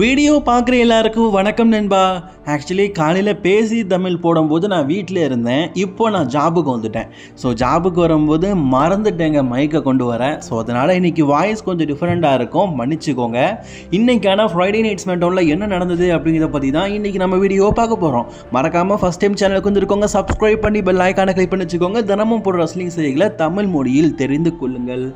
Video பார்க்குற எல்லாருக்கும் வணக்கம் நண்பா. ஆக்சுவலி காலையில் பேசி தமிழ் போடும்போது நான் வீட்டில் இருந்தேன். இப்போ நான் ஜாபுக்கு வந்துட்டேன். ஸோ ஜாபுக்கு வரும்போது மறந்துட்டேங்க மைக்கை கொண்டு வரேன் ஸோ அதனால் இன்றைக்கி வாய்ஸ் கொஞ்சம் டிஃப்ரெண்ட்டாக இருக்கும். மன்னிச்சுக்கோங்க. இன்றைக்கான ஃப்ரைடே நைட்ஸ் மெட்டோனில் என்ன நடந்தது அப்படிங்கிறத பற்றி தான் இன்றைக்கி நம்ம வீடியோ பார்க்க போகிறோம் மறக்காமல் ஃபஸ்ட் டைம் சேனலுக்கு வந்துருக்கோங்க. சப்ஸ்கிரைப் பண்ணி பெல் ஐக்கான கிளிக் பண்ணி வச்சுக்கோங்க. தினமும் போடுற ரஸ்லிங் செய்திகளை தமிழ் மொழியில் தெரிந்து கொள்ளுங்கள்.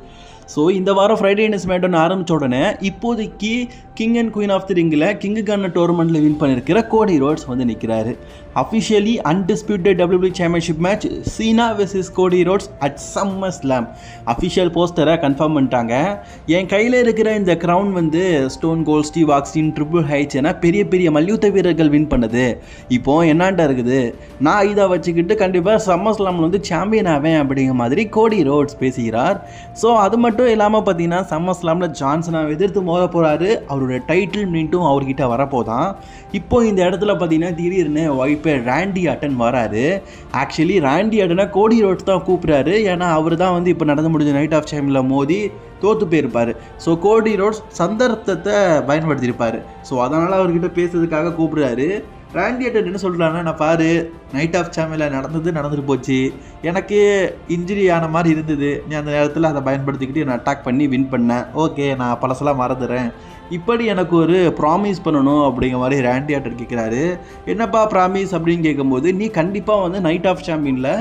ஸோ இந்த வாரம் ஃப்ரைடே நைட்ஸ் மேட்டன் ஆரம்பிச்ச உடனே இப்போதைக்கு king and queen of the ரிங்கில் கிங்குக்கான டோர்னமெண்ட்டில் வின் பண்ணியிருக்கிற கோடி ரோட்ஸ் வந்து நிற்கிறாரு officially undisputed WWE championship match Cena versus Cody Rhodes at summer slam official போஸ்டரை கன்ஃபார்ம் பண்ணிட்டாங்க. என் கையில் இருக்கிற இந்த க்ரௌன் வந்து ஸ்டோன் கோல் ஸ்டீவ் ஆக்ஸின் ட்ரிபிள் ஹைட்ஸ் என பெரிய பெரிய மல்யுத்த வீரர்கள் வின் பண்ணுது. இப்போ என்னான்டா இருக்குது? நான் இதை வச்சுக்கிட்டு கண்டிப்பாக சம்மர் ஸ்லாமில் வந்து சாம்பியன் ஆவேன் அப்படிங்கிற மாதிரி கோடி ரோட்ஸ் பேசுகிறார். ஸோ அது மட்டும் மட்டும் இல்லாமல் பார்த்தீங்கன்னா சம்மர் ஸ்லாமில் ஜான்சனை எதிர்த்து மோத போகிறாரு அவரோட டைட்டில் மீண்டும் அவர்கிட்ட வரப்போதான். இப்போ இந்த இடத்துல பார்த்தீங்கன்னா திடீர்னு ஒய்ஃபே ரேண்டி அட்டன் வராரு. ஆக்சுவலி ரேண்டி அட்டனை கோடி ரோட்ஸ் தான் கூப்பிட்றாரு. ஏன்னா அவர் தான் வந்து இப்போ நடந்து முடிஞ்ச நைட் ஆஃப் டைமில் மோதி தோற்று போயிருப்பார். ஸோ கோடி ரோட்ஸ் சந்தர்ப்பத்தை பயன்படுத்தியிருப்பார். ஸோ அதனால் அவர்கிட்ட பேசுறதுக்காக கூப்பிடுறாரு. ராண்டி அட்டன் என்ன சொல்கிறாங்கன்னா நான் பாரு நைட் ஆஃப் சாமியில் நடந்தது நடந்துட்டு போச்சு. எனக்கு இன்ஜுரி ஆன மாதிரி இருந்தது. நீ அந்த நேரத்தில் அதை பயன்படுத்திக்கிட்டு நான் அட்டாக் பண்ணி வின் பண்ணேன் ஓகே நான் பழசெல்லாம் மறந்துடுறேன். இப்படி எனக்கு ஒரு ப்ராமிஸ் பண்ணணும் அப்படிங்கிற மாதிரி ராண்டி ஆட்டர் கேட்குறாரு என்னப்பா ப்ராமிஸ் அப்படின்னு கேட்கும்போது நீ கண்டிப்பாக வந்து நைட் ஆஃப் சாம்பியனில்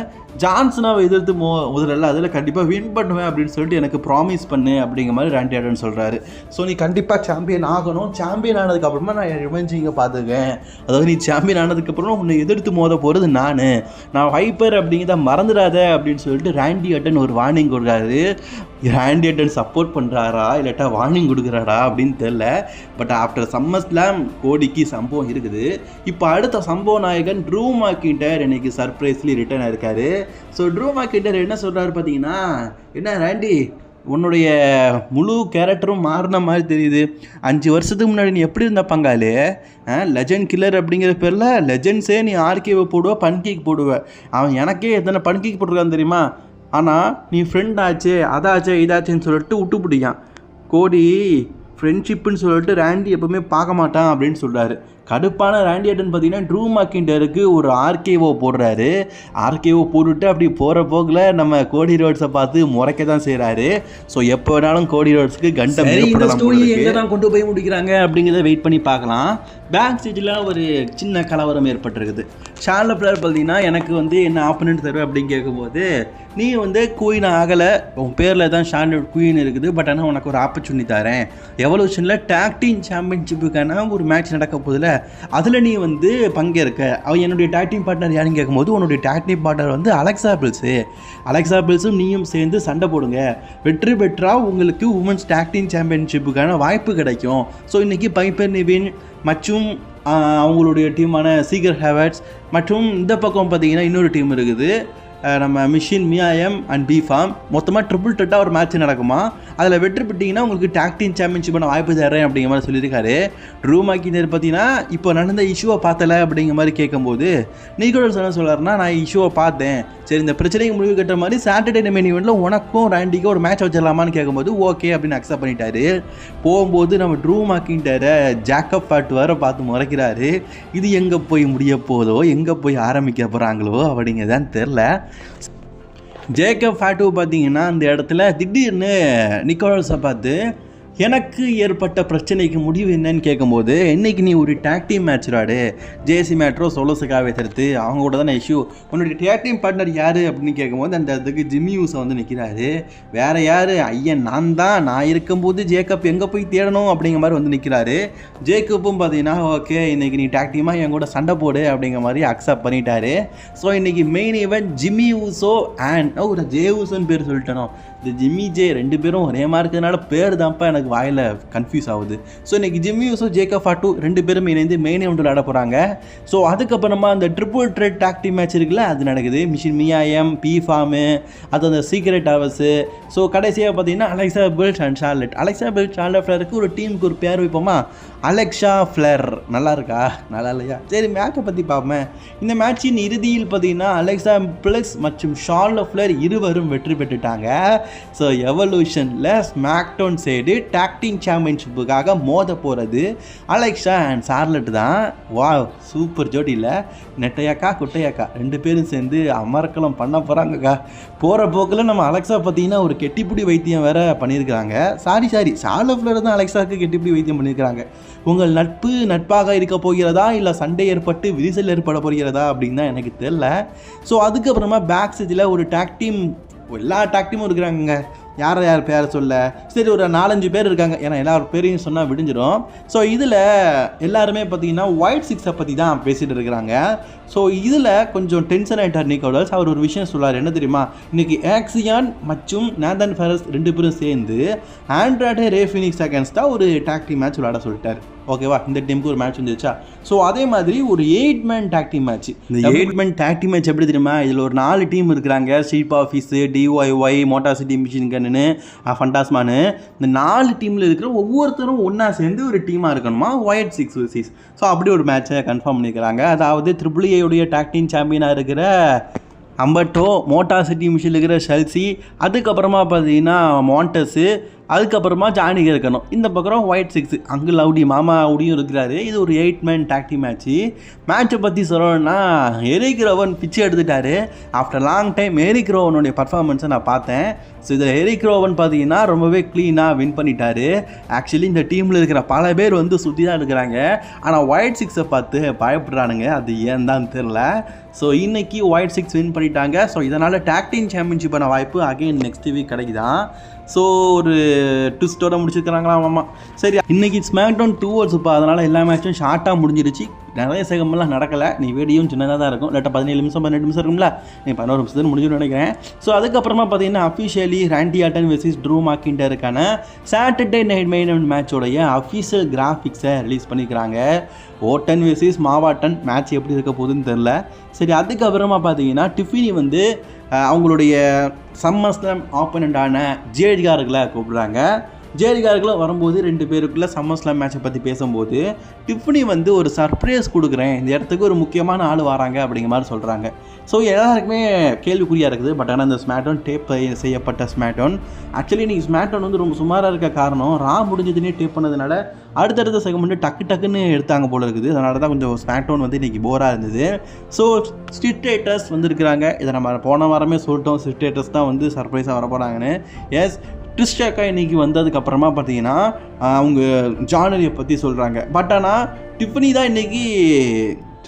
ஜான்சனாவை எதிர்த்து மோ முதல்ல அதில் கண்டிப்பாக வின் பண்ணுவேன் அப்படின்னு சொல்லிட்டு எனக்கு ப்ராமிஸ் பண்ணு அப்படிங்கிற மாதிரி ரேண்டி ஆட்டர்னு சொல்கிறாரு ஸோ நீ கண்டிப்பாக சாம்பியன் ஆகணும். சாம்பியன் ஆனதுக்கப்புறமா நான் ரிவெஞ்சிங்க பார்த்துக்கேன் அதாவது நீ சாம்பியன் ஆனதுக்கப்புறம் உன்னை எதிர்த்து மோத போகிறது நான். நான் ஹைப்பர் அப்படிங்கிறத மறந்துடாத அப்படின்னு சொல்லிட்டு ரேண்டி அட்டன் ஒரு வார்னிங் கொடுக்குறாரு. ரேண்டி அட்டன் சப்போர்ட் பண்ணுறாரா இல்லாட்டா வார்னிங் கொடுக்குறாரா அப்படின்னு தெரில பட் ஆஃப்டர் சம்மர் ஸ்லாம் கோடிக்கு சம்பவம் இருக்குது. இப்போ அடுத்த சம்பவ நாயகன் ட்ரூ மாக்கிண்டர் இன்னைக்கு சர்ப்ரைஸ்லி ரிட்டர்ன் ஆயிருக்காரு. ஸோ ட்ரூமா கிட்டர் என்ன சொல்கிறாரு பார்த்தீங்கன்னா என்ன ரேண்டி உன்னுடைய முழு கேரக்டரும் மாறின மாதிரி தெரியுது. அஞ்சு வருஷத்துக்கு முன்னாடி நீ எப்படி இருந்த பங்காளி? லெஜண்ட் கில்லர் அப்படிங்கிற பேரில் லெஜண்ட்ஸே நீ ஆர்கேவை போடுவ பன்கேக் போடுவ. அவன் எனக்கே எத்தனை பன்கேக் போட்டிருக்கான்னு தெரியுமா? ஆனால் நீ ஃப்ரெண்ட் ஆச்சு அதாச்சு இதாச்சுன்னு சொல்லிட்டு விட்டு பிடிக்கான் கோடி ஃப்ரெண்ட்ஷிப்புன்னு சொல்லிட்டு ரேண்டி எப்பவுமே பார்க்க மாட்டான் அப்படின்னு சொல்கிறாரு கடுப்பான ரேண்டி அட்டன் பார்த்தீங்கன்னா ட்ரூ மாக்கிண்டருக்கு ஒரு ஆர்கேஓ போடுறாரு. ஆர்கேஓ போட்டுட்டு அப்படி போகிற போக்கில் நம்ம கோடி ரோட்ஸை பார்த்து முறைக்க தான் செய்கிறாரு ஸோ எப்போ வேணாலும் கோடி ரோட்ஸ்க்கு கண்டம் எங்கே தான் கொண்டு போய் முடிக்கிறாங்க அப்படிங்கிறத வெயிட் பண்ணி பார்க்கலாம். பேக் ஸ்டேஜில் ஒரு சின்ன கலவரம் ஏற்பட்டிருக்குது. ஷார்ல பிளேயர் பார்த்தீங்கன்னா எனக்கு வந்து என்ன ஆப்பனண்ட் தருவேன் அப்படின்னு கேட்கும்போது நீ வந்து குயின் ஆகலை. உன் பேரில் தான் ஷார்லட் குயின் இருக்குது. பட் ஆனால் உனக்கு ஒரு ஆப்பர்ச்சுனிட்டி தரேன். எவல்யூஷனில் டேக்டீம் சாம்பியன்ஷிப்புக்கான ஒரு மேட்ச் நடக்க போதில் அதில் நீ வந்து பங்கேற்க. அவன் என்னுடைய டேக்டிங் பார்ட்னர் யாருன்னு கேட்கும்போது உன்னுடைய டேக்டிங் பார்ட்னர் வந்து அலெக்சா பில்ஸு அலெக்சா பில்ஸும் நீயும் சேர்ந்து சண்டை போடுங்க. வெற்றி பெற்றா உங்களுக்கு உமன்ஸ் டேக்டிங் சாம்பியன்ஷிப்புக்கான வாய்ப்பு கிடைக்கும். ஸோ இன்றைக்கி பைப்பர் நிவின் மற்றும் அவங்களுடைய டீமான சீகர் ஹேவர்ட்ஸ் மற்றும் இந்த பக்கம் பார்த்தீங்கன்னா இன்னொரு டீம் இருக்குது. நம்ம Michin Mia Yim and B form மொத்தமாக ட்ரிபிள் டெட்டாக ஒரு மேட்ச் நடக்குமா? அதில் வெற்றி பெற்றிங்கன்னா உங்களுக்கு டாக்டின் சாம்பியன்ஷிப்பான வாய்ப்பு தரேன் அப்படிங்கிற மாதிரி சொல்லியிருக்காரு. ட்ரூ மாக்கினர் பார்த்தீங்கன்னா இப்போ நடந்த இஷ்யூவை பார்த்தல அப்படிங்கிற மாதிரி கேட்கும்போது நீக்கோடர் என்ன சொல்கிறாருன்னா நான் இஷ்யூவை பார்த்தேன். சரி இந்த பிரச்சனைக்கு முடிவு கட்டுற மாதிரி சாட்டர்டே மெயின் ஈவெண்ட்டில் உனக்கும் ரேண்டிக்கும் ஒரு மேட்ச் வச்சிடலாமான்னு கேட்கும்போது ஓகே அப்படின்னு அக்செப்ட் பண்ணிட்டாரு. போகும்போது நம்ம ட்ரூ மாக்கிண்டரை ஜாக்கப் பாட்டு வர பார்த்து முறைக்கிறாரு. இது எங்கே போய் முடிய போதோ எங்கே போய் ஆரம்பிக்க போகிறாங்களோ அப்படிங்கிறதான் தெரில ஜேக்கப் ஃபேட்டு பார்த்தீங்கன்னா அந்த இடத்துல திடீர்னு நிக்கோலஸை பார்த்து எனக்கு ஏற்பட்ட பிரச்சனைக்கு முடிவு என்னன்னு கேட்கும்போது இன்னைக்கு நீ ஒரு டேக் டீம் மேட்ச் விளாடு ஜேசி மேட்ரோ சோலோசுக்காவே தடுத்து அவங்க கூட தானே இஷ்யூ உன்னுடைய டேக் டீம் பார்ட்னர் யார்? அப்படின்னு கேட்கும்போது அந்த இடத்துக்கு ஜிம்மி யூஸை வந்து நிற்கிறாரு வேற யார்? ஐயன் நான் தான். நான் இருக்கும்போது ஜேக்கப் எங்கே போய் தேடணும்? அப்படிங்கிற மாதிரி வந்து நிற்கிறாரு ஜேக்கப்பும் பார்த்தீங்கன்னா ஓகே இன்னைக்கு நீ டேக் டீமாக என் கூட சண்டை போடு. அப்படிங்கிற மாதிரி அக்செப்ட் பண்ணிட்டாரு. ஸோ இன்னைக்கு main event Jimmy Uso and ஒரு ஜே ஊசோன்னு பேர் சொல்லிட்டேனோ. இந்த ஜிம்மி ஜே ரெண்டு பேரும் ஒரே மாதிரி இருக்கிறதுனால பேர் தான்ப்பா எனக்கு வாயில் கன்ஃபியூஸ் ஆகுது. ஸோ இன்னைக்கு ஜிம்மி யூஸோ ஜேக்கப் ஃபாட்டு ரெண்டு பேரும் இணைந்து மெயின் ஈவெண்ட் விளையாட போகிறாங்க ஸோ அதுக்கப்புறமா அந்த ட்ரிபிள் ட்ரெட் டாக்டி மேட்ச் இருக்குல்ல அது நடக்குது. மிஷின் மியாயம் பி ஃபார்மு அது அந்த சீக்ரெட் ஹவர்ஸு ஸோ கடைசியாக பார்த்தீங்கன்னா Alexa Bliss and Charlotte Alexa Bliss Charlotte ஃப்ளருக்கு ஒரு டீமுக்கு ஒரு பேர் வைப்போமா? அலெக்ஷா ஃப்ளர் நல்லா இருக்கா? நல்லா இல்லையா? சரி மேட்சை பற்றி பார்ப்போமே. இந்த மேட்சின் இறுதியில் பார்த்தீங்கன்னா அலெக்சா பிளஸ் மற்றும் ஷார்லோ ஃப்ளர் இருவரும் வெற்றி பெற்றுட்டாங்க. ஸோ எவல்யூஷனில் ஸ்மாக்டோன் சைடு டாக்டிங் சாம்பியன்ஷிப்புக்காக மோத போகிறது அலெக்ஸா அண்ட் சார்லட் தான். வா சூப்பர் ஜோடியில். நெட்டையாக்கா குட்டையாக்கா ரெண்டு பேரும் சேர்ந்து அமர்க்கலம் பண்ண போகிறாங்கக்கா போகிற போக்கில் நம்ம அலெக்ஸா பார்த்தீங்கன்னா ஒரு கெட்டிப்பிடி வைத்தியம் வேற பண்ணியிருக்கிறாங்க. சாரி சாரி சார்லஃப்லர் தான் அலெக்ஸாவுக்கு கெட்டிப்பிடி வைத்தியம் பண்ணியிருக்கிறாங்க. உங்கள் நட்பு நட்பாக இருக்க போகிறதா? இல்லை சண்டை ஏற்பட்டு விரிசல் ஏற்பட போகிறதா? அப்படின்னு தான் எனக்கு தெரில ஸோ அதுக்கப்புறமா பேக் ஸ்டேஜில் ஒரு டாக் டீம் எல்லா டாக் டீமும் இருக்கிறாங்க யார் யார் பேரை சொல்ல? சரி ஒரு நாலஞ்சு பேர் இருக்காங்க. ஏன்னா எல்லார் பேரையும் சொன்னால் விடிஞ்சிடும் ஸோ இதில் எல்லாருமே பார்த்தீங்கன்னா ஒயிட் சிக்ஸை பற்றி தான் பேசிகிட்டு இருக்கிறாங்க. ஸோ இதில் கொஞ்சம் டென்ஷன் ஆகிட்டார் நிக்கோலஸ் அவர் ஒரு விஷயம் சொல்லார் என்ன தெரியுமா? இன்றைக்கி ஆக்சியான் மற்றும் நேதன் ஃபெரஸ் ரெண்டு பேரும் சேர்ந்து ஆண்ட்ராய்டு ரே ஃபினிக்ஸ் அகேன்ஸ்டாக ஒரு டாக்டி மேட்ச் விளையாட சொல்லிட்டார். ஓகேவா இந்த டீமுக்கு ஒரு மேட்ச் வந்துச்சா ஸோ அதே மாதிரி ஒரு eight man tag team match இந்த eight man tag team match எப்படி தெரியுமா? இதில் ஒரு நாலு டீம் இருக்கிறாங்க. Street office DIY Motor City Machine Guns ஃபண்டாஸ்மானு இந்த நாலு டீமில் இருக்கிற ஒவ்வொருத்தரும் ஒன்றா சேர்ந்து ஒரு டீமாக இருக்கணுமா? ஒயிட் சிக்ஸ் சிக்ஸ் ஸோ அப்படி ஒரு மேட்ச்சை கன்ஃபார்ம் பண்ணிக்கிறாங்க அதாவது ட்ரிபிள் ஏடைய டாக்டிங் சாம்பியனாக இருக்கிற அம்பட்டோ மோட்டார் சிட்டி மிஷில் இருக்கிற ஷெல்சி அதுக்கப்புறமா பார்த்தீங்கன்னா மாண்டஸு அதுக்கப்புறமா ஜானிக இருக்கணும். இந்த பக்கம் ஒயிட் சிக்ஸ் அங்கு அவுடி மாமா அவுடியும் இருக்கிறாரு. இது ஒரு எயிட் மேன் டாக்டி மேட்ச்சு மேட்ச்சை பற்றி சொல்லணும்னா எரிக் ரோவன் பிச்சு எடுத்துட்டாரு. ஆஃப்டர் லாங் டைம் எரிக் ரோவனுடைய பர்ஃபார்மன்ஸை நான் பார்த்தேன். ஸோ இதில் எரிக் ரோவன் பார்த்தீங்கன்னா ரொம்பவே க்ளீனாக வின் பண்ணிட்டாரு. ஆக்சுவலி இந்த டீமில் இருக்கிற பல பேர் வந்து சுற்றி தான் இருக்கிறாங்க. ஆனால் ஒயிட் சிக்ஸை பார்த்து பயப்படுறானுங்க. அது ஏன் தான் தெரில ஸோ இன்றைக்கி ஒயிட் சிக்ஸ் வின் பண்ணிட்டாங்க. ஸோ இதனால் டாக்டிங் சாம்பியன்ஷிப்பான வாய்ப்பு அகைன் நெக்ஸ்ட் வீக் கிடைக்குதான் ஸோ ஒரு ட்விஸ்ட்டோட முடிச்சிருக்கிறாங்களா ஆமாம் சரி இன்னைக்கு ஸ்மாக் டவுன் டூ ஹவர்ஸ்ப்பா அதனால் எல்லா மேட்சும் ஷார்ட்டாக முடிஞ்சிருச்சு. நிறைய சேகமெல்லாம் நடக்கலை. நீ வீடியும் சின்னதாக தான் இருக்கும். இல்லாட்ட பதினேழு நிமிஷம் பதினெட்டு நிமிஷம் இருக்கும்ல. நீ பதினோரு நிமிஷத்துக்கு முடிஞ்சுன்னு நினைக்கிறேன். ஸோ அதுக்கப்புறமா பார்த்தீங்கன்னா officially Randy Orton versus Drew மாக்கிண்டருக்கான Saturday night main மேட்சோடைய அஃபிஷியல் கிராஃபிக்ஸை ரிலீஸ் பண்ணிக்கிறாங்க. ஓட்டன் வெர்சஸ் மாவாட்டன் மேட்ச் எப்படி இருக்க போகுதுன்னு தெரில சரி அதுக்கப்புறமா பார்த்தீங்கன்னா டிஃபினி வந்து அவங்களுடைய சம்மஸ்லம் ஆப்பனண்டான ஜேடிகார்களை கூப்பிடுறாங்க. ஜேடிகார்களை வரும்போது ரெண்டு பேருக்குள்ள சம்மர்ஸ்லாம் மேட்சை பற்றி பேசும்போது டிஃப்னி வந்து ஒரு சர்ப்ரைஸ் கொடுக்குறேன். இந்த இடத்துக்கு ஒரு முக்கியமான ஆள் வராங்க அப்படிங்கிற மாதிரி சொல்கிறாங்க ஸோ எல்லாருக்குமே கேள்விக்குறியாக இருக்குது. பட் ஆனால் இந்த ஸ்மேட்டோன் டேப் செய்யப்பட்ட ஸ்மேட்டோன் ஆக்சுவலி இன்றைக்கி ஸ்மாட்டோன் வந்து ரொம்ப சுமாராக இருக்க காரணம் ரா முடிஞ்சதுன்னே டேப் பண்ணதுனால அடுத்தடுத்த செகமெண்ட் டக்கு டக்குன்னு எடுத்தாங்க போல இருக்குது. அதனால தான் கொஞ்சம் ஸ்மாக்டவுன் வந்து இன்றைக்கி போராக இருந்தது. ஸோ ஸ்ட்ரிட்டேட்டர்ஸ் வந்துருக்குறாங்க. இதை நம்ம போன வாரமே சொல்லிட்டோம். ஸ்ட்ரிட்டேட்டர்ஸ் தான் வந்து சர்ப்ரைஸாக வர போகிறாங்கன்னு எஸ் ட்ரிஸ்டாக்கா இன்னைக்கு வந்ததுக்கப்புறமா பார்த்தீங்கன்னா அவங்க ஜானரியை பற்றி சொல்கிறாங்க பட் ஆனால் டிஃபனி தான் இன்றைக்கி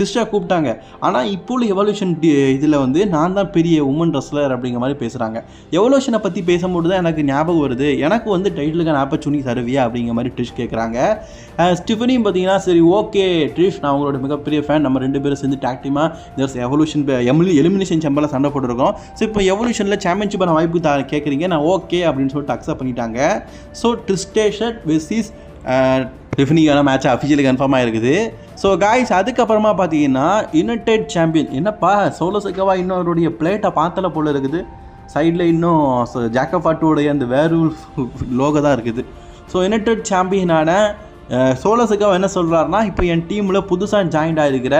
ட்ரிஸ்டா கூப்பிட்டாங்க. ஆனால் இப்போ உள்ள எவல்யூஷன் இதில் வந்து நான் தான் பெரிய உமன் ரெஸ்லர் அப்படிங்கிற மாதிரி பேசுகிறாங்க எவல்யூஷனை பற்றி பேசும்போது தான் எனக்கு ஞாபகம் வருது. எனக்கு வந்து டைட்டிலுக்கு ஆப்பர்ச்சுனிட்டி தருவியா அப்படிங்கிற மாதிரி ட்ரிஷ் கேட்குறாங்க ஸ்டிஃபனியும் பார்த்தீங்கன்னா சரி ஓகே ட்ரிஷ் நான் உங்களோட மிகப்பெரிய ஃபேன் நம்ம ரெண்டு பேரும் சேர்ந்து டாக்டிமா இந்த எவல்யூஷன் எமிலி எலிமினேஷன் செம்பல சண்டை போட்டுருக்கோம். ஸோ இப்போ எவல்யூஷனில் சாம்பியன்ஷிப்பான வாய்ப்பு தா கேட்குறீங்க நான் ஓகே அப்படின்னு சொல்லிட்டு அக்செப்ட் பண்ணிட்டாங்க. ஸோ ட்ரிஸ்டேஷன் இஸ் டிஃபினிக்கான மேட்ச் அஃபிஷியலி கன்ஃபார்ம் ஆகிருக்குது ஸோ காய்ஸ் அதுக்கப்புறமா பார்த்தீங்கன்னா யுனைடெட் சாம்பியன் என்னப்பா சோலோ சிக்கவா இன்னும் பிளேட்டை பார்த்தல போல் இருக்குது. சைடில் இன்னும் ஜாக்கபாட்டுடைய அந்த வேறு லோகோ தான் இருக்குது. ஸோ யுனைடெட் சாம்பியனான சோலோ சிக்கவா என்ன சொல்கிறாருன்னா இப்போ என் டீமில் புதுசாக ஜாயின்ட் ஆகிருக்கிற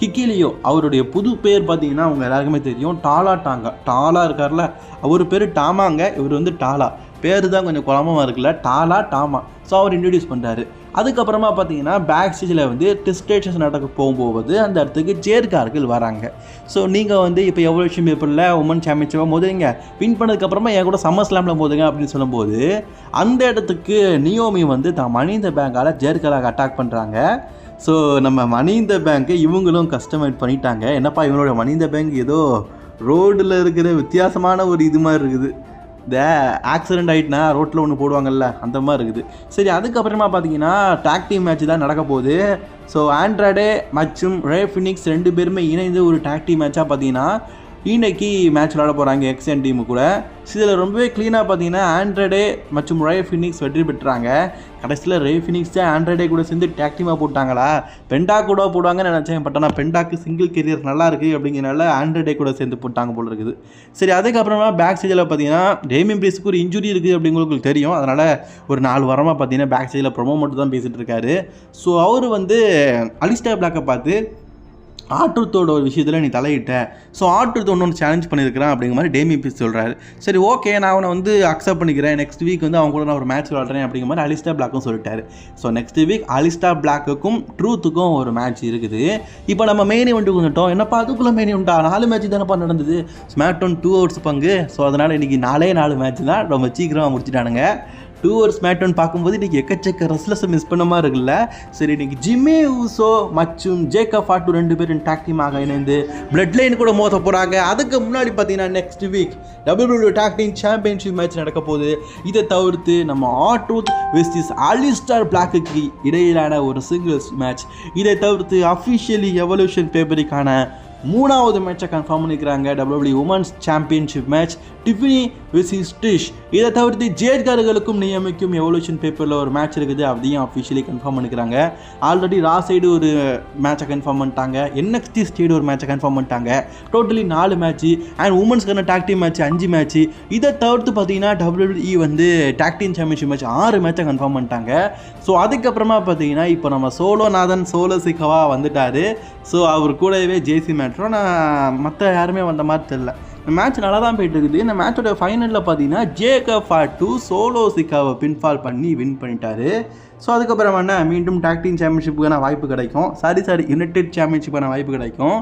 ஹிக்கிலியோ. அவருடைய புது பேர் பார்த்தீங்கன்னா அவங்க எல்லாருக்குமே தெரியும். டாலா டாங்கா டாலா இருக்கார்ல. அவர் பேர் டாமாங்க இவர் வந்து டாலா பேர் தான் கொஞ்சம் குழம்பமாக இருக்குல்ல. டாலா டாமா ஸோ அவர் இன்ட்ரடியூஸ் பண்ணுறாரு அதுக்கப்புறமா பார்த்தீங்கன்னா பேக் ஸ்டேஜில் வந்து டெஸ்டேஷன்ஸ் நடக்க போகும்போது அந்த இடத்துக்கு ஜேர்கார்கள் வராங்க. ஸோ நீங்கள் வந்து இப்போ எவ்வளோ விஷயம் பேப்பரில் உமன் சாம்பியன்ஷிப்பாக மோதுங்க வின் பண்ணதுக்கப்புறமா என் கூட சம்மர் ஸ்லாமில் மோதுங்க அப்படின்னு சொல்லும்போது அந்த இடத்துக்கு நியோமி வந்து தான் மணிந்த பேங்கால் ஜேர்காலாக அட்டாக் பண்ணுறாங்க ஸோ நம்ம மணிந்த பேங்க்கு இவங்களும் கஸ்டமைட் பண்ணிட்டாங்க. என்னப்பா இவங்களோட மணிந்த பேங்க் ஏதோ ரோடில் இருக்கிற வித்தியாசமான ஒரு இது மாதிரி இருக்குது. இந்த ஆக்சிடென்ட் ஆகிட்டுனா ரோட்டில் ஒன்று போடுவாங்கல்ல அந்த மாதிரி இருக்குது. சரி அதுக்கப்புறமா பார்த்தீங்கன்னா டாக் டீம் மேட்ச் தான் நடக்க போகுது. ஸோ ஆண்ட்ராய்டே மற்றும் ரே ஃபினிக்ஸ் ரெண்டு பேருமே இணைந்து ஒரு டாக் டீம் மேட்சாக பார்த்தீங்கன்னா இன்னைக்கு மேட்ச் விளாட போகிறாங்க எக்ஸ்என் டீமு கூட. இதில் ரொம்பவே க்ளீனாக பார்த்தீங்கன்னா ஆண்ட்ராய்டே மற்றும் ரே ஃபினிக்ஸ் வெற்றி பெற்றாங்க. கடைசியில் ரே ஃபினிக்ஸ் தான் ஆண்ட்ராய்டே கூட சேர்ந்து டேக் டீமாக போட்டாங்களா? பெண்டா கூட போடுவாங்கன்னு நினச்சேன். பட் ஆனால் பெண்டாக்கு சிங்கிள் கெரியர் நல்லா இருக்குது அப்படிங்கிறனால ஆண்ட்ராய்டே கூட சேர்ந்து போட்டாங்க போல இருக்குது. சரி அதுக்கப்புறமா பேக் ஸ்டேஜில் பார்த்தீங்கன்னா டேமியன் பிரீஸுக்கு ஒரு இன்ஜுரி இருக்குது அப்படிங்களுக்கு தெரியும். அதனால் ஒரு நாலு வாரமாக பார்த்தீங்கன்னா பேக் ஸ்டேஜில் ப்ரொமோ மட்டும் தான் பேசிகிட்டு இருக்காரு. ஸோ அவர் வந்து அலிஸ்டா பிளாக்கை பார்த்து ஆற்றுத்தோட ஒரு விஷயத்தில் நீ தலையிட்ட. ஸோ ஆட்டுத்து ஒன்று ஒன்று சேலஞ்ச் பண்ணியிருக்கிறான் அப்படிங்கிற மாதிரி டேமி பிஸ் சொல்கிறாரு சரி ஓகே நான் அவனை வந்து அக்செப்ட் பண்ணிக்கிறேன். நெக்ஸ்ட் வீக் வந்து அவங்க கூட நான் ஒரு மேட்ச் விளாட்றேன் அப்படிங்கிற மாதிரி அலிஸ்டா பிளாக்கும் சொல்லிட்டாரு. ஸோ நெக்ஸ்ட் வீக் அலிஸ்டா பிளாக்குக்கும் ட்ரூத்துக்கும் ஒரு மேட்ச் இருக்குது. இப்போ நம்ம மெயின் இவெண்ட்டுக்கு வந்துட்டோம். என்னப்பா அதுக்குள்ளே மெயின் இவெண்ட்டா நாலு மேட்ச் தானேப்பா நடந்தது. ஸ்மார்ட் ஒன் டூ ஹவர்ஸ் பங்கு. ஸோ அதனால் இன்றைக்கி நாலே நாலு மேட்ச் தான் ரொம்ப சீக்கிரமாக முடிச்சிட்டானுங்க. டூ ஹவர்ஸ் மேட்டன் பார்க்கும்போது இன்றைக்கி எக்கச்சக்க ரெஸ்லஸை மிஸ் பண்ண மாதிரி இருக்குல்ல? சரி இன்றைக்கி ஜிம்மே ஊசோ மற்றும் ஜேக்கப் ஃபாட்டு ரெண்டு பேரும் டாக் டீமாக இணைந்து பிளட் லைன் கூட மோத போகிறாங்க அதுக்கு முன்னாடி பார்த்தீங்கன்னா next week W tag team championship match நடக்க போகுது. இதை தவிர்த்து நம்ம ஆட்ரூத் வெஸ்டிஸ் அலிஸ்டார் பிளாக்குக்கு இடையிலான ஒரு சிங்கிள்ஸ் மேட்ச் இதை தவிர்த்து அஃபிஷியலி எவல்யூஷன் பேப்பருக்கான மூணாவது மேட்சை கன்ஃபார்ம் பண்ணிக்கிறாங்க W women's championship match Tiffany versus Trish இதை தவிர்த்து ஜேட்காரர்களுக்கும் நியமிக்கும் எவல்யூஷன் பேப்பரில் ஒரு மேட்ச் இருக்குது. அதையும் அஃபிஷியலி கன்ஃபார்ம் பண்ணிக்கிறாங்க. ஆல்ரெடி ரா சைடு ஒரு uh, மேட்சை கன்ஃபார்ம் பண்ணிட்டாங்க. என்எக்ஸ்டி ஸ்டேடு ஒரு மேட்சை கன்ஃபார்ம் பண்ணிட்டாங்க. டோட்டலி நாலு மேட்ச்சு அண்ட் உமன்ஸ்க்கான டாக் மேட்ச் அஞ்சு மேட்ச்சு இதை தவிர்த்து பார்த்தீங்கன்னா டபிள்யூஇ வந்து டாக் சாம்பியன்ஷிப் மேட்ச் ஆறு மேட்சை கன்ஃபார்ம் பண்ணிட்டாங்க. ஸோ அதுக்கப்புறமா பார்த்தீங்கன்னா இப்போ நம்ம சோலோநாதன் சோலோ சிக்கவா வந்துட்டார். ஸோ அவர் கூடவே ஜேசி மேட்ரோ நான் மற்ற யாருமே வந்த மாதிரி தெரில மேட்ச் நல்லா தான் போயிட்டு இருக்குது இந்த மேட்சோட ஃபைனலில் பார்த்தீங்கன்னா ஜேகஃபா டூ சோலோ சிக்காவை பின்ஃபால் பண்ணி வின் பண்ணிட்டாரு. ஸோ அதுக்கப்புறம் என்ன? மீண்டும் டாக் டீம் சாம்பியன்ஷிப்புக்கான வாய்ப்பு கிடைக்கும். சாரி சாரி யுனைடெட் சாம்பியன்ஷிப்பான வாய்ப்பு கிடைக்கும்.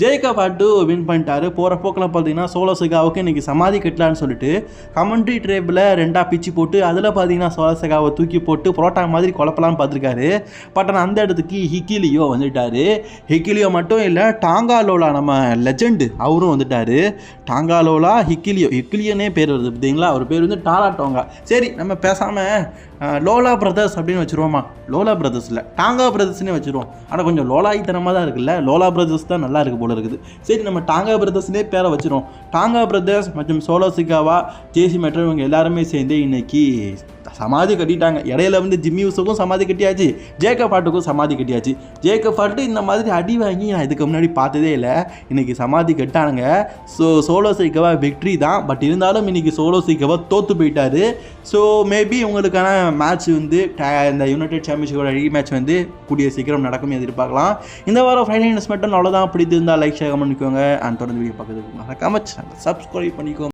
ஜெயகா பாட்டு வின் பண்ணிட்டாரு. போகிற போக்கில் பார்த்தீங்கன்னா சோலோ சிகாவுக்கு இன்றைக்கி சமாதி கட்டலான்னு சொல்லிட்டு கமெண்ட்ரி ட்ரேபில் ரெண்டாக பிச்சு போட்டு அதில் பார்த்தீங்கன்னா சோலோ சிகாவை தூக்கி போட்டு புரோட்டா மாதிரி குழப்பலாம்னு பார்த்துருக்காரு. பட் ஆனால் அந்த இடத்துக்கு ஹிக்கிலியோ வந்துட்டார். ஹிக்கிலியோ மட்டும் இல்லை டாங்காலோலா நம்ம லெஜெண்டு அவரும் வந்துட்டார். டாங்காலோலா ஹிக்கிலியோ ஹிக்கிலியோனே பேர் வருது பார்த்தீங்களா? அவர் பேர் வந்து டாலா டோங்கா. சரி நம்ம பேசாமல் லோலா பிரதர்ஸ் அப்படின்னு வச்சுருவோமா லோலா பிரதர்ஸில் டாங்கா பிரதர்ஸ்னே வச்சுருவோம். ஆனால் கொஞ்சம் லோலாயித்தனமாக தான் இருக்குல்ல? லோலா பிரதர்ஸ் தான் நல்லா இருக்கு போல இருக்குது. சரி நம்ம டாங்கா பிரதர்ஸ்னே பேரை வச்சிருவோம். டாங்கா பிரதர்ஸ் மற்றும் Solo Sikoa J C Mateo இவங்க எல்லாருமே சேர்ந்து இன்னைக்கு சமாதி கட்டிட்டாங்க. இடையில வந்து ஜிம்மி யூஸுக்கும் சமாதி கட்டியாச்சு. ஜேக்க பாட்டுக்கும் சமாதி கட்டியாச்சு. ஜேக்க பாட்டு இந்த மாதிரி அடி வாங்கி நான் இதுக்கு முன்னாடி பார்த்ததே இல்லை. இன்னைக்கு சமாதி கட்டானுங்க. ஸோ சோலோ சைக்கவா விக்ட்ரி தான். பட் இருந்தாலும் இன்னைக்கு சோலோ சைக்கவா தோற்று போயிட்டாரு. ஸோ மேபி உங்களுக்கான மேட்ச் வந்து இந்த யுனைடெட் சாம்பியன்ஷிப்போட ரீ மேட்ச் வந்து கூடிய சீக்கிரம் நடக்கும் எதிர்பார்க்கலாம். இந்த வாரம் ஃபைனல் மட்டும் அவ்வளோதான் பிடித்திருந்தால் லைக் ஷேர் பண்ணிக்கோங்க. அண்ட் தொடர்ந்து வீடியோ பார்க்குறதுக்கு மறக்காம சப்ஸ்கிரைப் பண்ணிக்கோங்க.